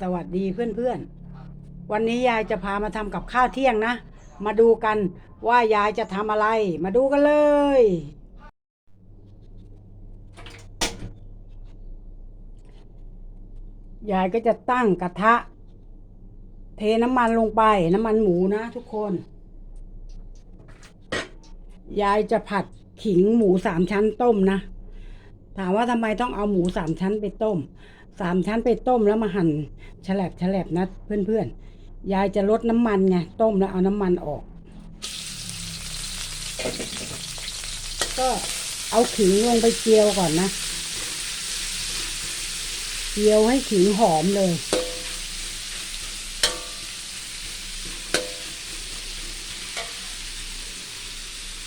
สวัสดีเพื่อนๆ วันนี้ยายจะพามาทำกับข้าวเที่ยงนะ มาดูกันว่ายายจะทำอะไร มาดูกันเลย ยายก็จะตั้งกระทะ เทน้ำมันลงไปน้ำมันหมูนะทุกคน ยายจะผัดขิงหมูสามชั้นต้มนะ ถามว่าทำไมต้องเอาหมูสามชั้นไปต้มสามชั้นไปต้มแล้วมาหั่นฉลบฉลบนะเพื่อนๆ ยายจะลดน้ำมันไงต้มแล้วเอาน้ำมันออก ก็เอาขิงลงไปเจียวก่อนนะเจียวให้ขิงหอมเลย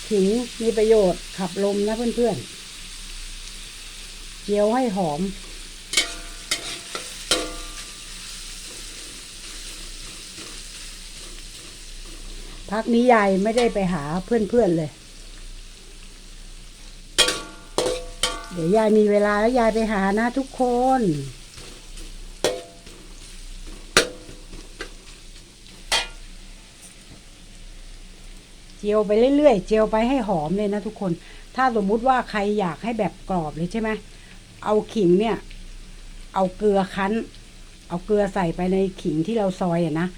ขิงมีประโยชน์ขับลมนะเพื่อนๆ เจียวให้หอม พักนี้ยายไม่ได้ไปหาเพื่อนๆเลย เดี๋ยวยายมีเวลาแล้วยายไปหานะทุกคนเจียวไปเรื่อยๆ เจียวไปให้หอมเลยนะทุกคน ถ้าสมมุติว่าใครอยากให้แบบกรอบเลยใช่ไหม เอาขิงเนี่ย เอาเกลือคั้น เอาเกลือใส่ไปในขิงที่เราซอยอะนะ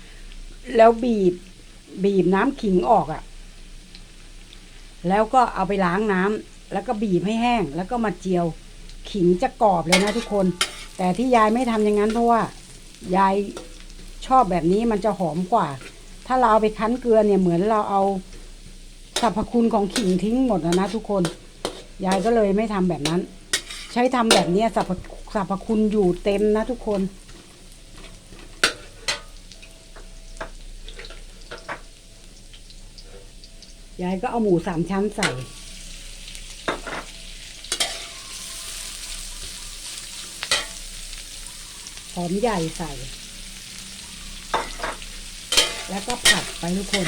แล้วบีบบีบน้ำขิงออกอะ่ะแล้วก็เอาไปล้างน้ำแล้วก็บีบให้แห้ง แล้วก็มาเจียว ขิงจะกรอบเลยนะทุกคน แต่ที่ยายไม่ทำอย่างนั้นเพราะว่ายายชอบแบบนี้มันจะหอมกว่า ถ้าเราเอาไปคั้นเกลือเนี่ยเหมือนเราเอาสรรพคุณของขิงทิ้งหมดนะนะทุกคน ยายก็เลยไม่ทำแบบนั้น ใช้ทำแบบเนี้ยสรรพสรรพคุณอยู่เต็มนะทุกคนยายก็เอาหมูสามชั้นใส่ หอมใหญ่ใส่ แล้วก็ผัดไปทุกคน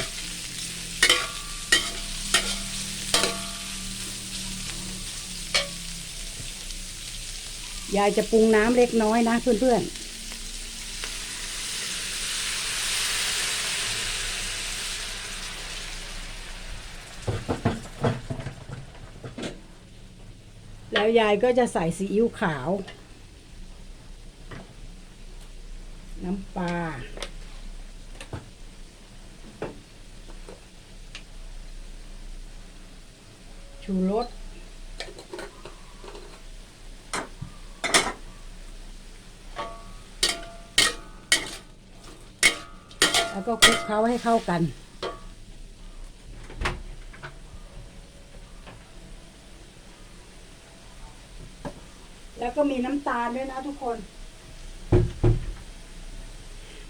ยายจะปรุงน้ำเล็กน้อยนะเพื่อนๆแล้วยายก็จะใส่ซีอิ๊วขาว น้ำปลาชูรส ก็คลุกเคล้าให้เข้ากัน แล้วก็มีน้ำตาลด้วยนะทุกคน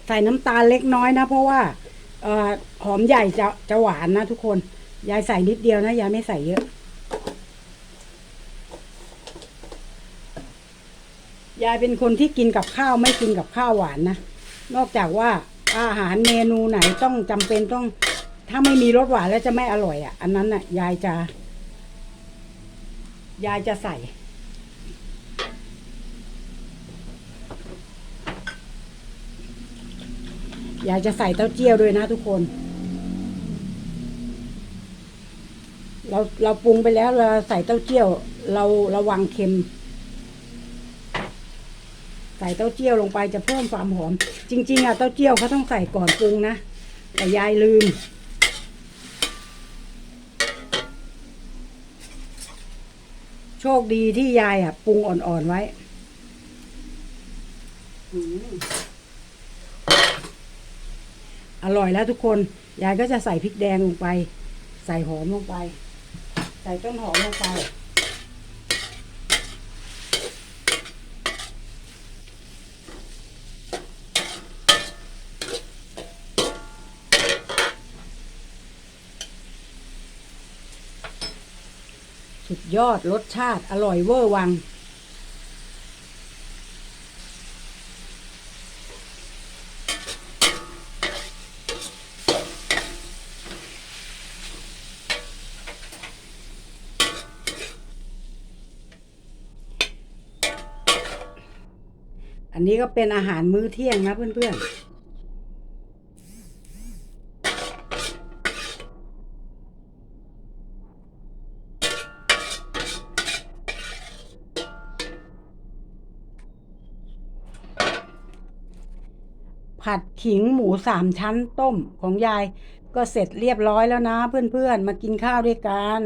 ใส่น้ำตาลเล็กน้อยนะ เพราะว่าออหอมใหญ่จะจะหวานนะทุกคน ยายใส่นิดเดียวนะ ยายไม่ใส่เยอะ ยายเป็นคนที่กินกับข้าวไม่กินกับข้าวหวานนะ นอกจากว่า อาหารเมนูไหนต้องจำเป็นต้อง ถ้าไม่มีรสหวานแล้วจะไม่อร่อยอะ อันนั้นน่ะ ยายจะ ยายจะใส่ ยายจะใส่เต้าเจี้ยวด้วยนะทุกคน เราเราปรุงไปแล้วเราใส่เต้าเจี้ยว เราระวังเค็ม ใส่เต้าเจี้ยวลงไปจะเพิ่มความหอม จริง ๆอะเต้าเจี้ยวเขาต้องใส่ก่อนปรุงนะ แต่ยายลืม โชคดีที่ยายอะปรุงอ่อนๆไว้อืมอร่อยแล้วทุกคน ยายก็จะใส่พริกแดงลงไป ใส่หอมลงไป ใส่ต้นหอมลงไป สุดยอดรสชาติอร่อยเวอร์วัง อันนี้ก็เป็นอาหารมื้อเที่ยงนะเพื่อนๆ ผัดขิงหมูสามชั้นต้มของยาย ก็เสร็จเรียบร้อยแล้วนะเพื่อนๆ มากินข้าวด้วยกัน